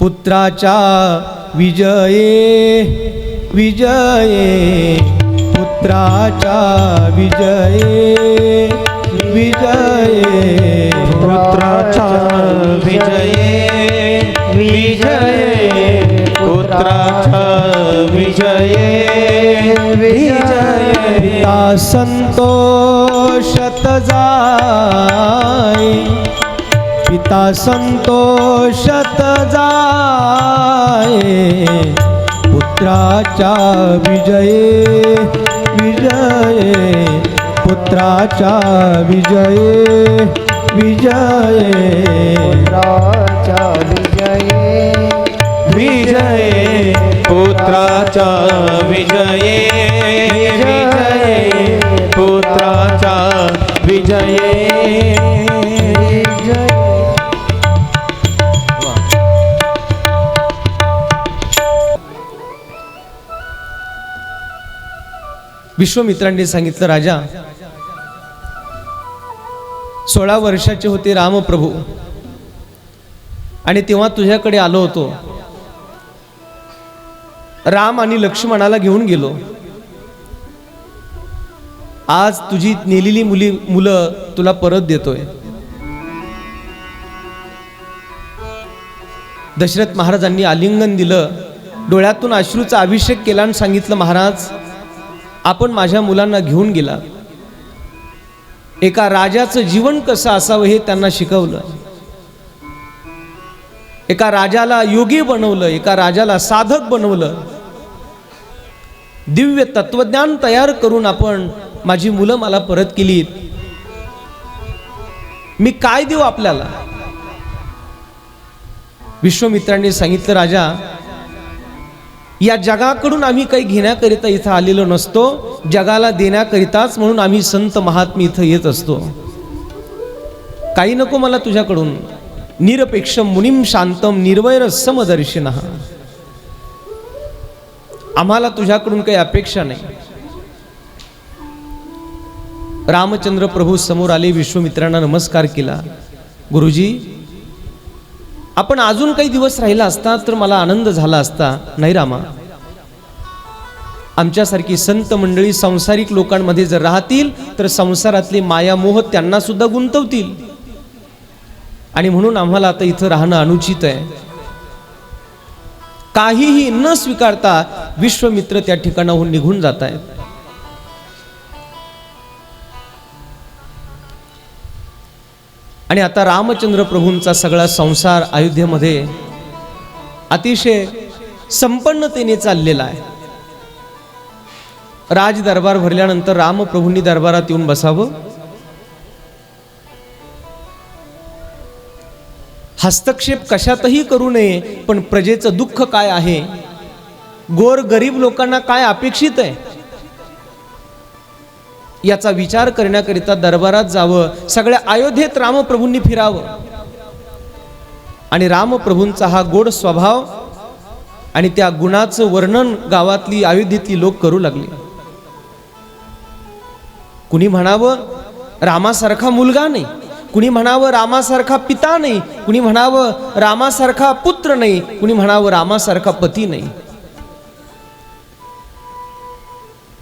पुत्राच्या विजये विजये. पुत्राच्या विजये विजये. पुत्राचा विजये विजये. पुत्राचा विजये विजये. पिता संतोषत जाय. पिता संतोषत जाय. पुत्राच्या विजये विजये पुत्राच्या विजये विजये। राजा विजये विजये पुत्राचा विजये विजये। पुत्राचा विजय। विश्वमित्रांनी सांगितलं राजा सोळा वर्षाचे होते रामप्रभू. आणि तेव्हा तुझ्याकडे आलो होतो. राम आणि लक्ष्मणाला घेऊन गेलो. आज तुझी नेलेली मुली मुलं तुला परत देतोय. दशरथ महाराजांनी आलिंगन दिलं. डोळ्यातून अश्रूचा अभिषेक केला आणि सांगितलं महाराज आपण माझ्या मुलांना घेऊन गेला. एका राजाचं जीवन कसं असावं हे त्यांना शिकवलं. एका राजाला योगी बनवलं एका राजाला साधक बनवलं. दिव्य तत्वज्ञान तयार करून आपण माझी मुलं मला परत केलीत. मी काय देऊ आपल्याला? विश्वमित्रांनी सांगितलं राजा या जगाकडून आम्ही काही घेण्याकरिता इथं आलेलो नसतो जगाला देण्याकरिताच म्हणून आम्ही संत महात्मे इथं येत असतो. काही नको मला तुझ्याकडून. निरपेक्ष मुनिम शांतम निर्वैर समदर्शिन. आम्हाला तुझ्याकडून काही अपेक्षा नाही. रामचंद्र प्रभू समोर आले विश्वमित्रांना नमस्कार केला. गुरुजी आपण अजून काही दिवस राहिला असता तर मला आनंद झाला असता. नाही रामा. आमच्यासारखी संत मंडळी संसारिक लोकांमध्ये जर राहतील तर संसारातले मायामोह त्यांना सुद्धा गुंतवतील. आणि म्हणून आम्हाला आता इथं राहणं अनुचित आहे. काहीही न स्वीकारता विश्वमित्र त्या ठिकाणाहून निघून जात आहेत आणि आता रामचंद्र प्रभूंचा सगळा संसार अयोध्येमध्ये अतिशय संपन्नतेने चाललेला आहे. राज दरबार भरल्यानंतर रामप्रभूंनी दरबारात येऊन बसावं. हस्तक्षेप कशातही करू नये पण प्रजेचं दुःख काय आहे? गोर गरीब लोकांना काय अपेक्षित आहे? याचा विचार करण्याकरिता दरबारात जावं. सगळ्या अयोध्येत रामप्रभूंनी फिरावं. आणि रामप्रभूंचा हा गोड स्वभाव आणि त्या गुणाचं वर्णन गावातली अयोध्येतली लोक करू लागले. कुणी म्हणावं रामासारखा मुलगा नाही. कुणी म्हणावं रामासारखा पिता नाही. कुणी म्हणावं रामासारखा पुत्र नाही. कुणी म्हणावं रामासारखा पती नाही.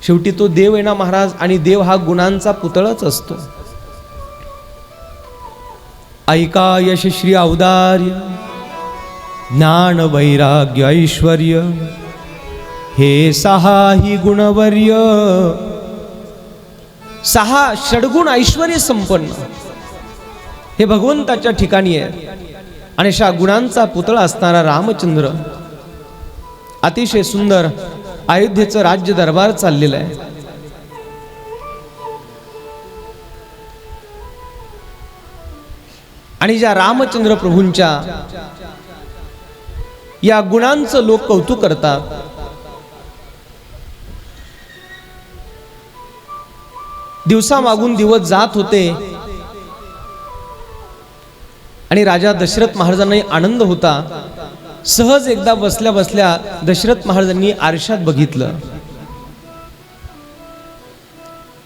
शेवटी तो देव आहे ना महाराज आणि देव हा गुणांचा पुतळाच असतो. ऐका यश श्री औदार्य ज्ञान वैराग्य ऐश्वर हे सहा ही गुणवर्य. सहा षडगुण ऐश्वर संपन्न. हे भगवंताच्या ठिकाणी आहे. आणि अशा गुणांचा पुतळा असणारा रामचंद्र अतिशय सुंदर अयोध्येचं राज्य दरबार चाललेलं आहे. आणि ज्या रामचंद्र प्रभूंच्या या गुणांचं लोक कौतुक करतात दिवसामागून दिवस जात होते आणि राजा दशरथ महाराजांनाही आनंद होता सहज एकदा बसल्या बसल्या दशरथ महाराजांनी आरशात बघितलं.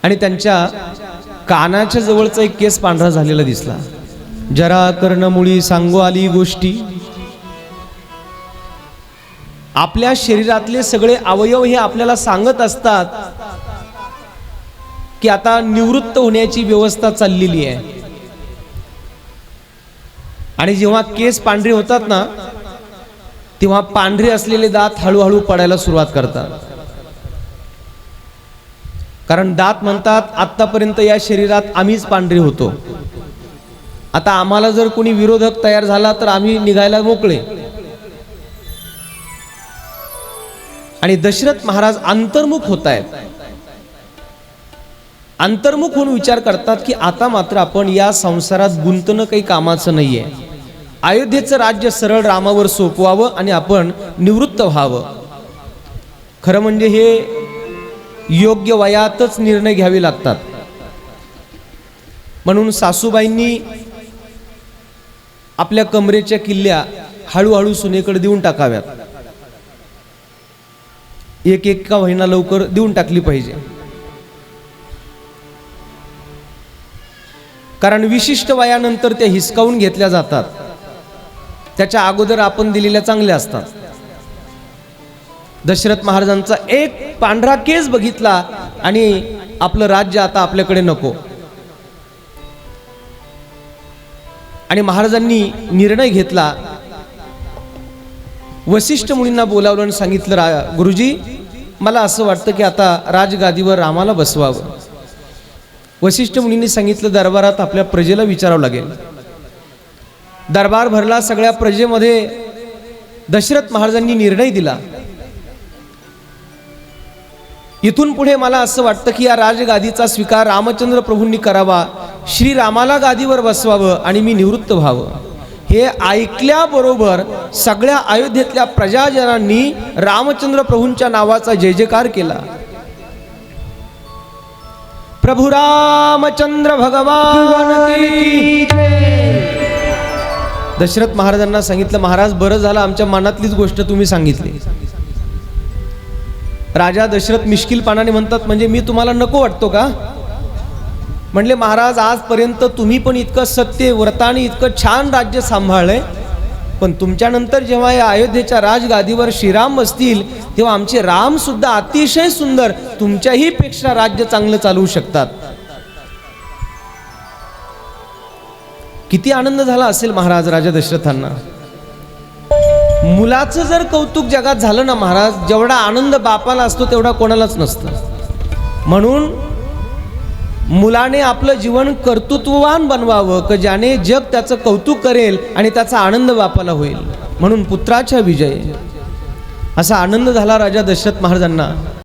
आणि त्यांच्या कानाच्या जवळचा एक केस पांढरा झालेला दिसला. जरा कर्णमुळी सांगू आली गोष्टी. आपल्या शरीरातले सगळे अवयव हे आपल्याला सांगत असतात की आता निवृत्त होण्याची व्यवस्था चाललेली आहे. आणि जेव्हा केस पांढरे होतात ना तेव्हा पांढरे असलेले दात हळूहळू पडायला सुरुवात करतात. कारण दात म्हणतात आत्तापर्यंत या शरीरात आम्हीच पांढरे होतो. आता आम्हाला जर कोणी विरोधक तयार झाला तर आम्ही निघायला मोकळे. आणि दशरथ महाराज अंतर्मुख होत आहेत. अंतर्मुख होऊन विचार करतात की आता मात्र आपण या संसारात गुंतणं काही कामाचं नाहीये. अयोध्येचं राज्य सरळ रामावर सोपवावं आणि आपण निवृत्त व्हावं. खरं म्हणजे हे योग्य वयातच निर्णय घ्यावे लागतात. म्हणून सासूबाईंनी आपल्या कमरेच्या किल्ल्या हळूहळू सुनेकडे देऊन टाकाव्यात. एक एक का वहिना लवकर देऊन टाकली पाहिजे. कारण विशिष्ट वयानंतर त्या हिसकावून घेतल्या जातात. त्याच्या अगोदर आपण दिलेल्या चांगल्या असतात. दशरथ महाराजांचा एक पांढरा केस बघितला आणि आपलं राज्य आता आपल्याकडे नको. आणि महाराजांनी निर्णय घेतला. वशिष्ठ मुनींना बोलावलं आणि सांगितलं रा गुरुजी मला असं वाटतं की आता राजगादीवर रामाला बसवावं. वशिष्ठ मुनींनी सांगितलं दरबारात आपल्या प्रजेला विचारावं लागेल. दरबार भरला सगळ्या प्रजेमध्ये दशरथ महाराजांनी निर्णय दिला. इथून पुढे मला असं वाटतं की या राजगादीचा स्वीकार रामचंद्र प्रभूंनी करावा श्रीरामाला गादीवर बसवावं आणि मी निवृत्त व्हावं. हे ऐकल्याबरोबर सगळ्या अयोध्येतल्या प्रजाजनांनी रामचंद्र प्रभूंच्या नावाचा जय जयकार केला. प्रभू रामचंद्र भगवान की दशरथ महाराजांना सांगितलं महाराज बरं झालं आमच्या मनातलीच गोष्ट तुम्ही सांगितली. राजा दशरथ मिश्किल पानाने म्हणतात म्हणजे मी तुम्हाला नको वाटतो का? म्हणले महाराज आजपर्यंत तुम्ही पण इतकं सत्य व्रताने इतकं छान राज्य सांभाळलंय पण तुमच्यानंतर जेव्हा या अयोध्येच्या राजगादीवर श्रीराम बसतील तेव्हा आमचे राम सुद्धा अतिशय सुंदर तुमच्याही पेक्षा राज्य चांगलं चालवू शकतात. किती आनंद झाला असेल महाराज राजा दशरथांना. मुलाचं जर कौतुक जगात झालं ना महाराज जेवढा आनंद बापाला असतो तेवढा कोणालाच नसतं. म्हणून मुलाने आपलं जीवन कर्तृत्ववान बनवावं क ज्याने जग त्याचं कौतुक करेल आणि त्याचा आनंद बापाला होईल. म्हणून पुत्राच्या विजय. असा आनंद झाला राजा दशरथ महाराजांना.